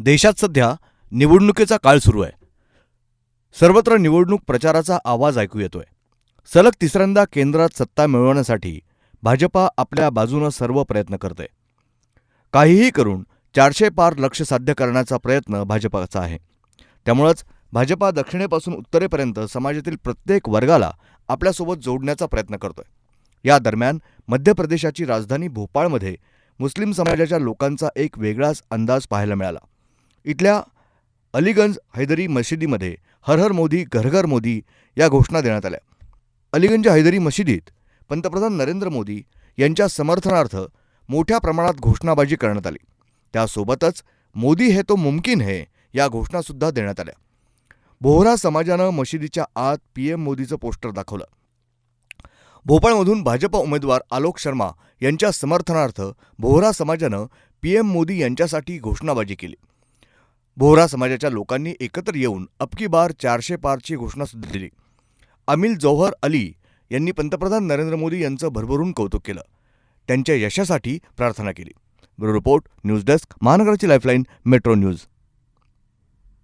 देशात सध्या निवडणुकीचा काळ सुरू आहे. सर्वत्र निवडणूक प्रचाराचा आवाज ऐकू येतोय. सलग तिसऱ्यांदा केंद्रात सत्ता मिळवण्यासाठी भाजपा आपल्या बाजूनं सर्व प्रयत्न करते काहीही करून चारशे पार लक्ष साध्य करण्याचा प्रयत्न भाजपाचा आहे. त्यामुळंच भाजपा दक्षिणेपासून उत्तरेपर्यंत समाजातील प्रत्येक वर्गाला आपल्यासोबत जोडण्याचा प्रयत्न करतोय. या दरम्यान मध्य प्रदेशाची राजधानी भोपाळमध्ये मुस्लिम समाजाच्या लोकांचा एक वेगळाच अंदाज पाहायला मिळाला. इथल्या अलीगंज हैदरी मशिदीमध्ये हर हर मोदी घर घर मोदी या घोषणा देण्यात आल्या. अलीगंज हैदरी मशिदीत पंतप्रधान नरेंद्र मोदी यांच्या समर्थनार्थ मोठ्या प्रमाणात घोषणाबाजी करण्यात आली. त्यासोबतच मोदी हे तो मुमकिन है या घोषणासुद्धा देण्यात आल्या. बोहरा समाजानं मशिदीच्या आत पीएम मोदीचं पोस्टर दाखवलं. भोपाळमधून भाजप उमेदवार आलोक शर्मा यांच्या समर्थनार्थ बोहरा समाजानं पीएम मोदी यांच्यासाठी घोषणाबाजी केली. बोहरा समाजाच्या लोकांनी एकत्र येऊन अबकी बार चारशे पारची घोषणा सुद्धा दिली. अमिल जौहर अली यांनी पंतप्रधान नरेंद्र मोदी यांचं भरभरून कौतुक केलं. त्यांच्या यशासाठी प्रार्थना केली. ब्युरो रिपोर्ट न्यूज डेस्क महानगराची लाईफलाईन मेट्रो न्यूज.